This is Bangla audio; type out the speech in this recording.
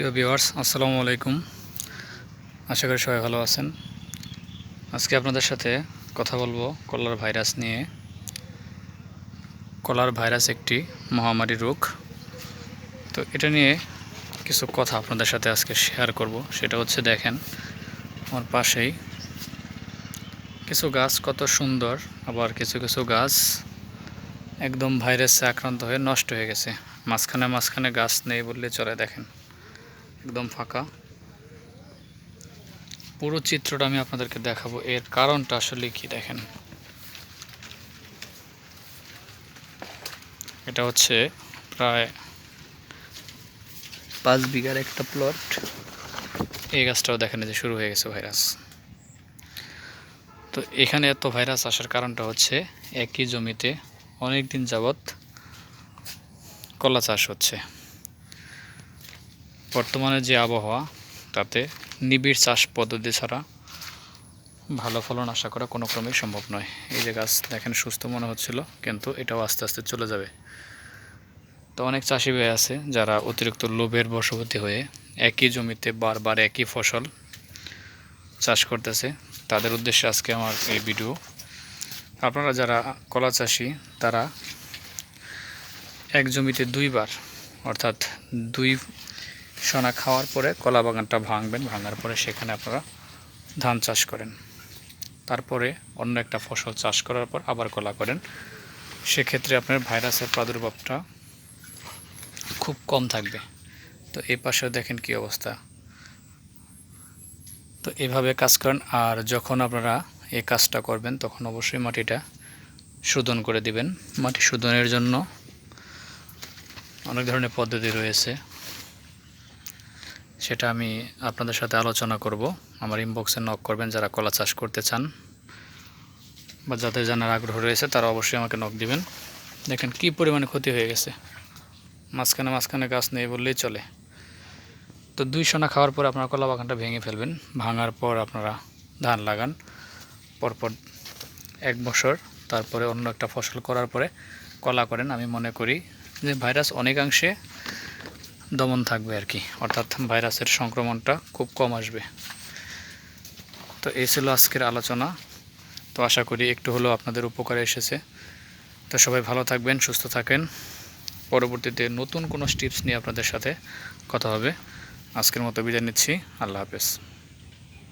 প্রিয় ভিউয়ার্স, আসসালামু আলাইকুম। আশা করি সবাই ভালো আছেন। আজকে আপনাদের সাথে কথা বলব কলার ভাইরাস নিয়ে। কলার ভাইরাস একটি মহামারী রোগ। তো এটা নিয়ে কিছু কথা আপনাদের সাথে আজকে শেয়ার করব। সেটা হচ্ছে দেখেন, আমার পাশেই কিছু গাছ কত সুন্দর, আবার কিছু কিছু গাছ একদম ভাইরাসে আক্রান্ত হয়ে নষ্ট হয়ে গেছে। মাঝখানে মাঝখানে গাছ নেই বললে চলে দেখেন। একদম ফাঁকা। পুরো চিত্রটা আমি আপনাদেরকে দেখাবো, এর কারণটা আসলে কি দেখেন। এটা হচ্ছে প্রায় পাঁচ বিঘার একটা প্লট এই গাছটাও দেখেন যে শুরু হয়ে গেছে ভাইরাস তো এখানে এত ভাইরাস আসার কারণটা হচ্ছে একই জমিতে অনেক দিন যাবৎ কলা চাষ হচ্ছে। বর্তমানে যে আবহাওয়া, তাতে নিবিড় চাষ পদ্ধতি ছাড়া ভালো ফলন আশা করা কোনো ক্রমেই সম্ভব নয়। এই যে গাছ দেখেন, সুস্থ মনে হচ্ছিল, কিন্তু এটাও আস্তে আস্তে চলে যাবে। তো অনেক চাষি ভাই আছে যারা অতিরিক্ত লোভের বশবর্তী হয়ে একই জমিতে বারবার একই ফসল চাষ করতেছে। তাদের উদ্দেশ্যে আজকে আমার এই ভিডিও। আপনারা যারা কলা চাষি, তারা এক জমিতে দুইবার, অর্থাৎ দুই সোনা খাওয়ার পরে কলা বাগানটা ভাঙবেন, ভাঙার পরে সেখানে আপনারা ধান চাষ করেন। তারপরে অন্য একটা ফসল চাষ করার পর আবার কলা করেন। সেক্ষেত্রে আপনার ভাইরাসের প্রাদুর্ভাবটা খুব কম থাকবে। তো এই পাশে দেখেন কি অবস্থা। তো এভাবে কাজ করেন, আর যখন আপনারা এই কাজটা করবেন, তখন অবশ্যই মাটিটা শোধন করে দিবেন। মাটি শোধনের জন্য অনেক ধরনের পদ্ধতি রয়েছে। সেটা আমি আপনাদের সাথে আলোচনা করব। আমার ইনবক্সে নক করবেন যারা কলা চাষ করতে চান বা যাদের জানার আগ্রহ রয়েছে, তারা অবশ্যই আমাকে নক দিবেন। দেখেন কি পরিমাণে ক্ষতি হয়ে গেছে। মাঝখানে মাঝখানে গাছ নেই বললেই চলে। তো দুই সোনা খাওয়ার পর আপনারা কলা বাগানটা ভেঙে ফেলবেন। ভাঙার পর আপনারা ধান লাগান। পরপর এক বছর তারপরে অন্য একটা ফসল করার পরে কলা করেন। আমি মনে করি যে ভাইরাস অনেকাংশে দমন থাকবে আর কি। অর্থাৎ ভাইরাসের সংক্রমণটা খুব কম আসবে। তো এই ছিল আজকের আলোচনা। তো আশা করি একটু হলেও আপনাদের উপকারে এসেছে। তো সবাই ভালো থাকবেন, সুস্থ থাকেন। পরবর্তীতে নতুন কোনো টিপস নিয়ে আপনাদের সাথে কথা হবে। আজকের মতো বিদায় নিচ্ছি। আল্লাহ হাফেজ।